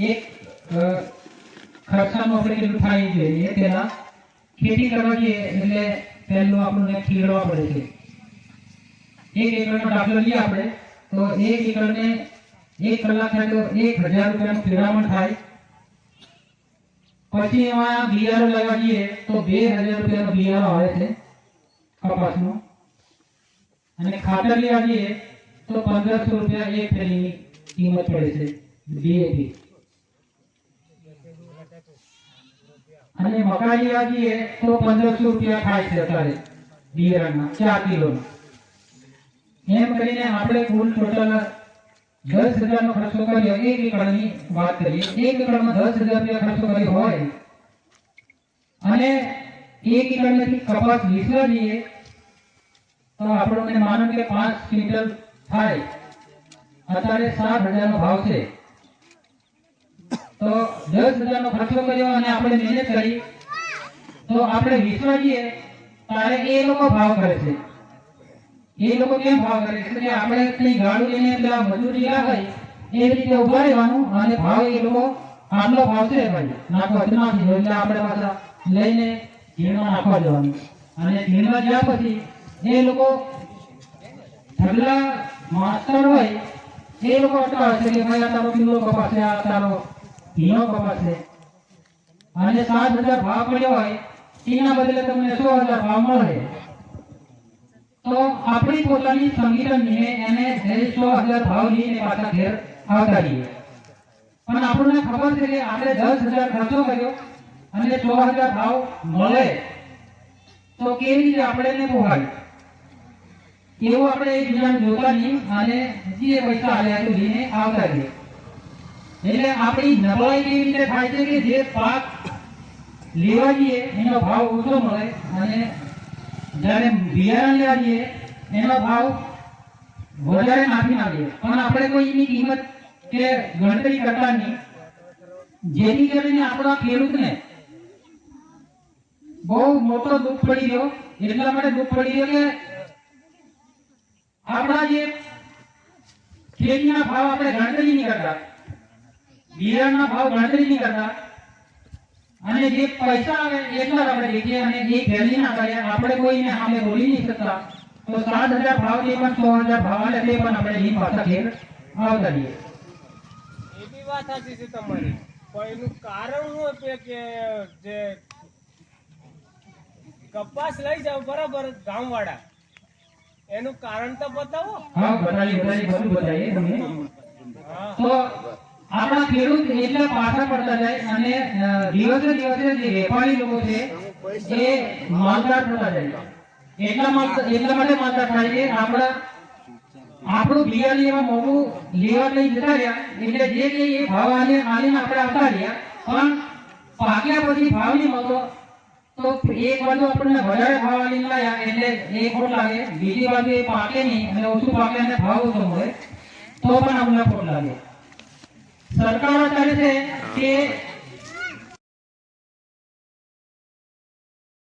એક અ, ખર્ચાનું આપણે કેટલું થાય જોઈએ તેના ખેતી કરવા જઈએ એટલે પહેલું આપણને ખીરવા પડે છે. એક એકરનો દાખલો લઈએ આપણે તો એક એકરને એક કલાક થાય તો એક હજાર રૂપિયાનું ખીરામણ થાય. પછી એમાં બિયારો જઈએ તો બે હજાર રૂપિયાનો બિયારો આવે છે કપાસનું. અને ખાતર લેવા જઈએ તો પંદરસો રૂપિયા એક થેલીની કિંમત પડે છે ડીએપી અને મકાઈ લેવા જઈએ તો પંદરસો રૂપિયા થાય છે અત્યારે બિયારણના ચાર કિલો એમ કરીને આપણે કુલ ટોટલ દસ હજારનો ખર્ચો કર્યો, એક એકરની વાત કરીએ, એક એકરમાં દસ હજાર રૂપિયા ખર્ચો કર્યો હોય, અને એક એકરમાંથી કપાસ વિસરાવીએ, તો આપણને માનો કે પાંચ ક્વિન્ટલ થાય. અત્યારે સાત હજારનો ભાવ છે. તો દસ હજારનો ખર્ચો કર્યો અને આપણે મહેનત કરી, તો આપણે જઈએ ત્યારે એ લોકો ભાવ કરે છે. એ લોકો કેમ ભાવ કરે છે? કે આપણે કઈ ગાડું લઈને પેલા મજૂરી ના હોય, એ રીતે ઊભા રહેવાનું અને ભાવ એ લોકો આટલો ભાવ છે ભાઈ. નાખો નાખી એટલે આપણે પાછા લઈને ઘીણમાં નાખવા જવાનું. અને ઘીણમાં ગયા પછી એ લોકો ઢગલા માસ્ટર હોય. એ લોકો અટકાવે છે કે ભાઈ આ તારો કિલો કપાસ છે આ તારો ભીનો કપાસ. છે અને સાત હજાર ભાવ મળ્યો હોય, એના બદલે તમને સો હજાર ભાવ મળે. તો આપણી પોતાની સંગઠનને એને એ સો હજાર ભાવ લઈને પાછા ઘેર આવતા રહીએ. પણ આપણને ખબર છે કે આપણે દસ હજાર ખર્ચો કર્યો અને સો હજાર ભાવ મળે. તો કેવી રીતે આપણે એને પોહાય એવું આપણે એકબીજાને જોતા નહીં અને જે પૈસા આવ્યા તો લઈને આવતા રહીએ એટલે આપણી નબળાઈ કેવી રીતે થાય છે કે જે પાક લેવા જઈએ, એનો ભાવ ઓછો મળે અને જ્યારે બિયારણ લેવા જઈએ, એનો ભાવ વધારે નાખી નાખીએ પણ આપણે કોઈ એની કિંમત કે ગણતરી કરતા નહીં. જેથી કરીને આપણા ખેડૂતને બહુ મોટો દુઃખ પડી ગયો એટલા માટે દુઃખ પડી ગયો કે આપણા જે ખેતીના ભાવ આપણે ગણતરી નહીં કરતા, બિયારણના ભાવ ગણતરી નહીં કરતા, અને જે પૈસા આવે એટલા આપણે દેખીએ અને એ ફેરવી ના કરીએ આપણે કોઈને સામે બોલી નહીં શકતા, તો સાત હજાર ભાવ જે પણ સો હજાર ભાવ આવે તે પણ આપણે લઈને પાછા ઘેર આવતા રહીએ. એ બી વાત સાચી છે તમારી. પણ એનું કારણ શું છે કે જે કપાસ લઈ જાવ બરાબર ગામવાળા એનું કારણ તો બતાવો. હા બતાવી બતાવી બધું બતાવીએ તમને. તો આપણા ખેડૂત એટલા પાછા પડતા જાય અને દિવસે દિવસે જે વેપારી લોકો છે એ માલદાર થતા જાય એટલા માલ- એટલા માટે માલદાર થાય છે. આપણા આપણું બિયારણ એમાં મોંઘું લેવા લઈ જતા રહ્યા એટલે જે કઈ એ ભાવ આને આને આપણે આવતા રહ્યા પણ પાક્યા પછી ભાવ નહીં મળતો. તો એક બાજુ આપણને વધારે ભાવ આલીને લાયા એટલે એ ખોટ લાગે. બીજી બાજુ એ પાકે નહીં, અને ઓછું પાકે અને ભાવ ઓછો મળે, તો પણ આપણને ખોટ લાગે. સરકાર કરે છે કે